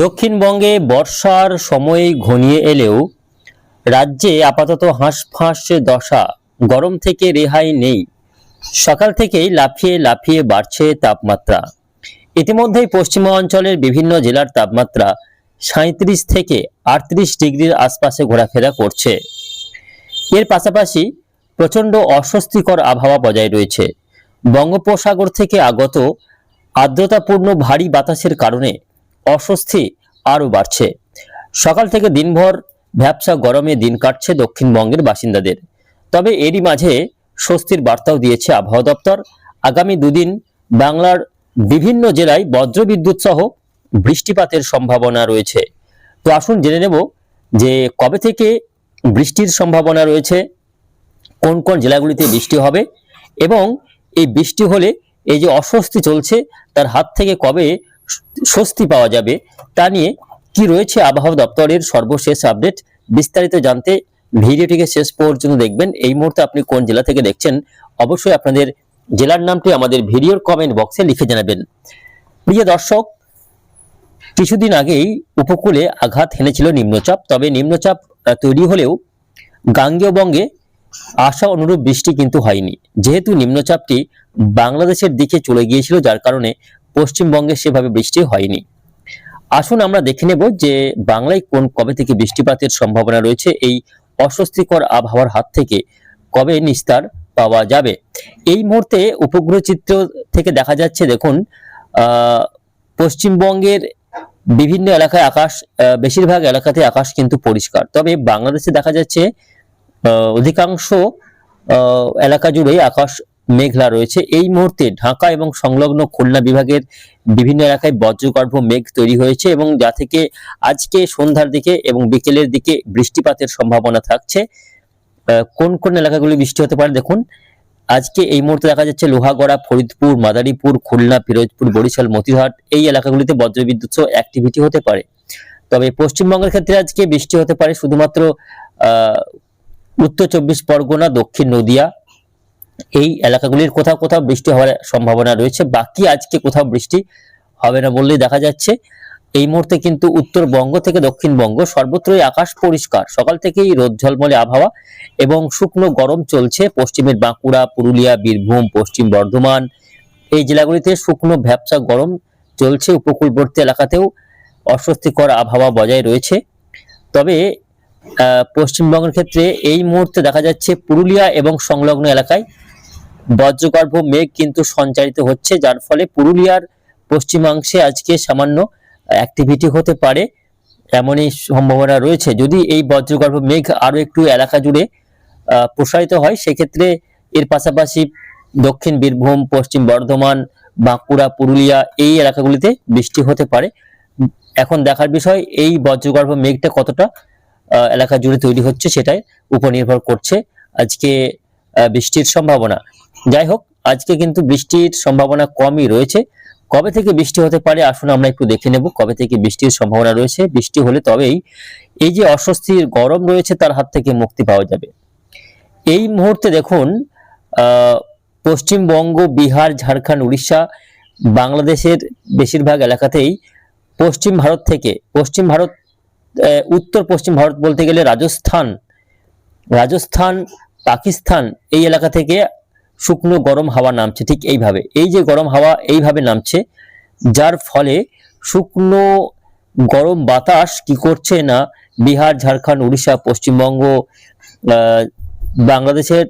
দক্ষিণবঙ্গে বর্ষার সময় ঘনিয়ে এলেও রাজ্যে আপাতত হাঁসফাঁস দশা, গরম থেকে রেহাই নেই। সকাল থেকেই লাফিয়ে লাফিয়ে বাড়ছে তাপমাত্রা। ইতিমধ্যেই পশ্চিমা অঞ্চলের বিভিন্ন জেলার তাপমাত্রা সাঁত্রিশ থেকে আটত্রিশ ডিগ্রির আশপাশে ঘোরাফেরা করছে। এর পাশাপাশি প্রচণ্ড অস্বস্তিকর আবহাওয়া বজায় রয়েছে। বঙ্গোপসাগর থেকে আগত আর্দ্রতাপূর্ণ ভারী বাতাসের কারণে অস্বস্তি আরও বাড়ছে। সকাল থেকে দিনভর ভ্যাবসা গরমে দিন কাটছে দক্ষিণবঙ্গের বাসিন্দাদের। তবে এরই মাঝে স্বস্তির বার্তাও দিয়েছে আবহাওয়া দপ্তর। আগামী দুদিন বাংলার বিভিন্ন জেলায় বজ্রবিদ্যুৎ সহ বৃষ্টিপাতের সম্ভাবনা রয়েছে। তো আসুন জেনে নেব যে কবে থেকে বৃষ্টির সম্ভাবনা রয়েছে, কোন কোন জেলাগুলিতে বৃষ্টি হবে এবং এই বৃষ্টি হলে এই যে অস্বস্তি চলছে, তার হাত থেকে কবে স্বস্তি পাওয়া যাবে। তা নিয়ে কি রয়েছে আবহাওয়া দপ্তরের সর্বশেষ আপডেট বিস্তারিত জানতে ভিডিওটিকে শেষ পর্যন্ত দেখবেন। এই মুহূর্তে আপনি কোন জেলা থেকে দেখছেন, অবশ্যই আপনাদের জেলার নামটি আমাদের ভিডিওর কমেন্ট বক্সে লিখে জানাবেন। প্রিয় দর্শক, কিছুদিন আগেই উপকূলে আঘাত হেনেছিল নিম্নচাপ, তবে নিম্নচাপ তৈরি হলেও গাঙ্গেয় বঙ্গে আশা অনুরূপ বৃষ্টি কিন্তু হয়নি। যেহেতু নিম্নচাপটি বাংলাদেশের দিকে চলে গিয়েছিল, যার কারণে পশ্চিমবঙ্গে সেভাবে বৃষ্টি হয়নি। আসুন আমরা দেখে নেব যে বাংলায় কোন কবে থেকে বৃষ্টিপাতের সম্ভাবনা রয়েছে। এই অস্বস্তিকর আবহাওয়ার হাত থেকে কবে নিস্তার পাওয়া যাবে? এই মুহূর্তে উপগ্রহ চিত্র থেকে দেখা যাচ্ছে, দেখুন পশ্চিমবঙ্গের বিভিন্ন এলাকায় আকাশ বেশিরভাগ এলাকাতে আকাশ কিন্তু পরিষ্কার। তবে বাংলাদেশে দেখা যাচ্ছে অধিকাংশ এলাকা জুড়ে আকাশ মেঘলা রয়েছে। এই মুহূর্তে ঢাকা এবং সংলগ্ন খুলনা বিভাগের বিভিন্ন এলাকায় বজ্রগর্ভ মেঘ তৈরি হয়েছে এবং যা থেকে আজকে সন্ধ্যার দিকে এবং বিকেলের দিকে বৃষ্টিপাতের সম্ভাবনা থাকছে। কোন কোন এলাকাগুলি বৃষ্টি হতে পারে দেখুন। আজকে এই মুহূর্তে দেখা যাচ্ছে লোহাগড়া, ফরিদপুর, মাদারীপুর, খুলনা, ফিরোজপুর, বরিশাল, মতিহাট এই এলাকাগুলিতে বজ্রবিদ্যুৎ সহ অ্যাক্টিভিটি হতে পারে। তবে পশ্চিমবঙ্গের ক্ষেত্রে আজকে বৃষ্টি হতে পারে শুধুমাত্র উত্তর চব্বিশ পরগনা, দক্ষিণ নদিয়া এই এলাকাগুলির কোথাও কোথাও বৃষ্টি হওয়ার সম্ভাবনা রয়েছে। বাকি আজকে কোথাও বৃষ্টি হবে না বললেই দেখা যাচ্ছে। এই মুহূর্তে কিন্তু উত্তরবঙ্গ থেকে দক্ষিণবঙ্গ সর্বত্রই আকাশ পরিষ্কার। সকাল থেকেই রোদ ঝলমলে আবহাওয়া এবং শুকনো গরম চলছে। পশ্চিমের বাঁকুড়া, পুরুলিয়া, বীরভূম, পশ্চিম বর্ধমান এই জেলাগুলিতে শুকনো ভ্যাবসা গরম চলছে। উপকূলবর্তী এলাকাতেও অস্বস্তিকর আবহাওয়া বজায় রয়েছে। তবে পশ্চিমবঙ্গের ক্ষেত্রে এই মুহূর্তে দেখা যাচ্ছে পুরুলিয়া এবং সংলগ্ন এলাকায় বজ্রগর্ভ মেঘ কিন্তু সঞ্চারিত হচ্ছে, যার ফলে পুরুলিয়ার পশ্চিমাংশে আজকে সামান্য অ্যাক্টিভিটি হতে পারে এমনই সম্ভাবনা রয়েছে। যদি এই বজ্রগর্ভ মেঘ আরও একটু এলাকা জুড়ে প্রসারিত হয়, সেক্ষেত্রে এর পাশাপাশি দক্ষিণ বীরভূম, পশ্চিম বর্ধমান, বাঁকুড়া, পুরুলিয়া এই এলাকাগুলিতে বৃষ্টি হতে পারে। এখন দেখার বিষয়, এই বজ্রগর্ভ মেঘটা কতটা এলাকা জুড়ে তৈরি হচ্ছে সেটাই উপর নির্ভর করছে আজকে বৃষ্টির সম্ভাবনা। যাই হোক আজকে কিন্তু বৃষ্টির সম্ভাবনা কমই রয়েছে। কবে থেকে বৃষ্টি হতে পারে আসুন আমরা একটু দেখে নেব, কবে থেকে বৃষ্টির সম্ভাবনা রয়েছে। বৃষ্টি হলে তবেই এই যে অস্বস্তির গরম রয়েছে তার হাত থেকে মুক্তি পাওয়া যাবে। এই মুহূর্তে দেখুন পশ্চিমবঙ্গ, বিহার, ঝাড়খণ্ড, উড়িষ্যা, বাংলাদেশের বেশিরভাগ এলাকাতেই পশ্চিম ভারত থেকে, পশ্চিম ভারত উত্তর পশ্চিম ভারত বলতে গেলে রাজস্থান রাজস্থান, পাকিস্তান এই এলাকা থেকে শুকনো গরম হাওয়া নামছে ঠিক এইভাবে। এই যে গরম হাওয়া এইভাবে নামছে যার ফলে শুকনো গরম বাতাস কি করছে না বিহার ঝাড়খণ্ড উড়িষ্যা পশ্চিমবঙ্গ বাংলাদেশের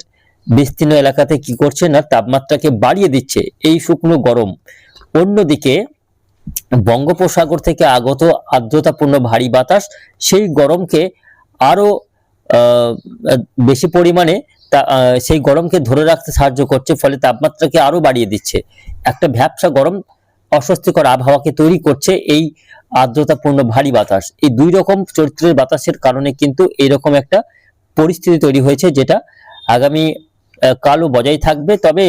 বিস্তীর্ণ এলাকাতে কি করছে না তাপমাত্রাকে বাড়িয়ে দিচ্ছে এই শুকনো গরম। অন্যদিকে বঙ্গোপসাগর থেকে আগত আর্দ্রতাপূর্ণ ভারী বাতাস সেই গরমকে আরও আহ, বেশি পরিমাণে সেই গরমকে ধরে রাখতে সাহায্য করছে, ফলে তাপমাত্রাকে আরও বাড়িয়ে দিচ্ছে। একটা ভ্যাবসা গরম অস্বস্তিকর আবহাওয়াকে তৈরি করছে এই আর্দ্রতাপূর্ণ ভারী বাতাস। এই দুই রকম চরিত্রের বাতাসের কারণে কিন্তু এইরকম একটা পরিস্থিতি তৈরি হয়েছে যেটা আগামী কালও বজায় থাকবে। তবে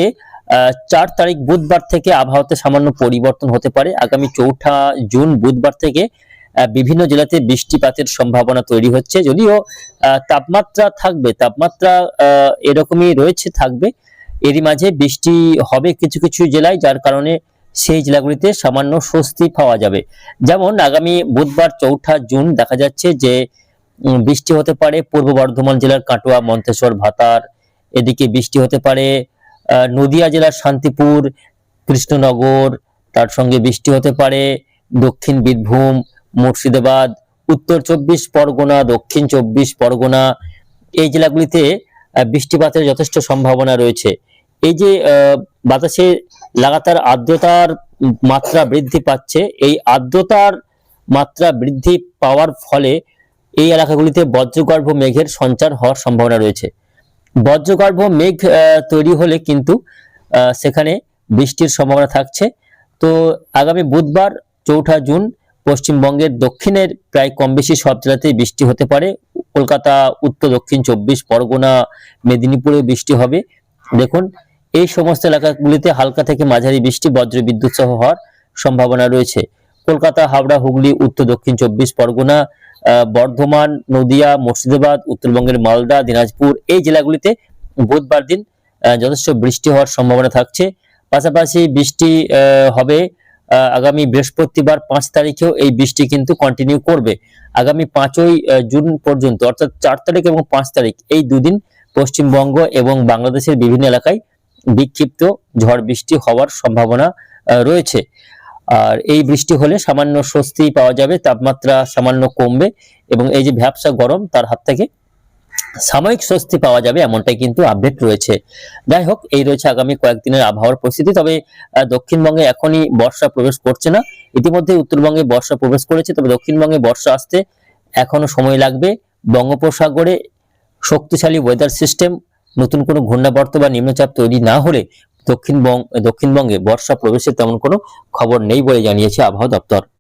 চার তারিখ বুধবার থেকে আবহাওয়াতে সামান্য পরিবর্তন হতে পারে। আগামী চৌঠা জুন বুধবার থেকে বিভিন্ন জেলাতে বৃষ্টিপাতের সম্ভাবনা তৈরি হচ্ছে। যদিও তাপমাত্রা থাকবে, তাপমাত্রা এরকমই রয়েছে, থাকবে। এরই মাঝে বৃষ্টি হবে কিছু কিছু জেলায়, যার কারণে সেই জেলাগুলিতে সামান্য স্বস্তি পাওয়া যাবে। যেমন, আগামী বুধবার চৌঠা জুন দেখা যাচ্ছে যে বৃষ্টি হতে পারে পূর্ব বর্ধমান জেলার কাটোয়া, মন্তেশ্বর, ভাতার। এদিকে বৃষ্টি হতে পারে নদিয়া জেলার শান্তিপুর, কৃষ্ণনগর। তার সঙ্গে বৃষ্টি হতে পারে, দক্ষিণ বীরভূম মুর্শিদাবাদ, উত্তর চব্বিশ পরগনা, দক্ষিণ চব্বিশ পরগনা। এই জেলাগুলিতে বৃষ্টিপাতের যথেষ্ট সম্ভাবনা রয়েছে। এই যে বাতাসে লাগাতার আর্দ্রতার মাত্রা বৃদ্ধি পাচ্ছে, এই আর্দ্রতার মাত্রা বৃদ্ধি পাওয়ার ফলে এই এলাকাগুলিতে বজ্রগর্ভ মেঘের সঞ্চার হওয়ার সম্ভাবনা রয়েছে। বজ্রগর্ভ মেঘ তৈরি হলে কিন্তু সেখানে বৃষ্টির সম্ভাবনা থাকছে। তো আগামী বুধবার, চৌঠা জুন পশ্চিমবঙ্গের দক্ষিণের প্রায় কম বেশি সব জেলাতেই বৃষ্টি হতে পারে। কলকাতা, উত্তর, দক্ষিণ চব্বিশ, পরগনা, মেদিনীপুরে বৃষ্টি হবে। দেখুন, এই সমস্ত এলাকাগুলিতে হালকা থেকে মাঝারি বৃষ্টি, বজ্র বিদ্যুৎ সহ হওয়ার সম্ভাবনা রয়েছে। কলকাতা, হাওড়া, হুগলি, উত্তর, দক্ষিণ চব্বিশ, পরগনা বর্ধমান, নদিয়া, মুর্শিদাবাদ, উত্তরবঙ্গের মালদা, দিনাজপুর এই জেলাগুলিতে বুধবার দিন যথেষ্ট বৃষ্টি হওয়ার সম্ভাবনা থাকছে। পাশাপাশি বৃষ্টি হবে আগামী বৃহস্পতিবার পাঁচ তারিখেও এই বৃষ্টি কিন্তু কন্টিনিউ করবে। আগামী পাঁচই জুন পর্যন্ত, অর্থাৎ চার তারিখ এবং পাঁচ তারিখ, এই দুদিন পশ্চিমবঙ্গ এবং বাংলাদেশের বিভিন্ন এলাকায় বিক্ষিপ্ত ঝড় বৃষ্টি হওয়ার সম্ভাবনা রয়েছে। আর এই বৃষ্টি হলে সামান্য স্বস্তি পাওয়া যাবে, তাপমাত্রা সামান্য কমবে এবং এই যে ভ্যাবসা গরম, তার হাত থেকে সাময়িক স্বস্তি পাওয়া যাবে, এমনটাই কিন্তু আপডেট রয়েছে। যাই হোক এই রয়েছে আগামী কয়েকদিনের আবহাওয়ার পরিস্থিতি, তবে দক্ষিণবঙ্গে এখনই বর্ষা প্রবেশ করছে না। ইতিমধ্যে উত্তরবঙ্গে বর্ষা প্রবেশ করেছে, তবে দক্ষিণবঙ্গে বর্ষা আসতে এখনও সময় লাগবে। বঙ্গোপসাগরে শক্তিশালী ওয়েদার সিস্টেম নতুন কোনো ঘূর্ণাবর্ত বা নিম্নচাপ তৈরি না হলে দক্ষিণবঙ্গ দক্ষিণবঙ্গে বর্ষা প্রবেশের তেমন কোনো খবর নেই বলে জানিয়েছে আবহাওয়া দপ্তর।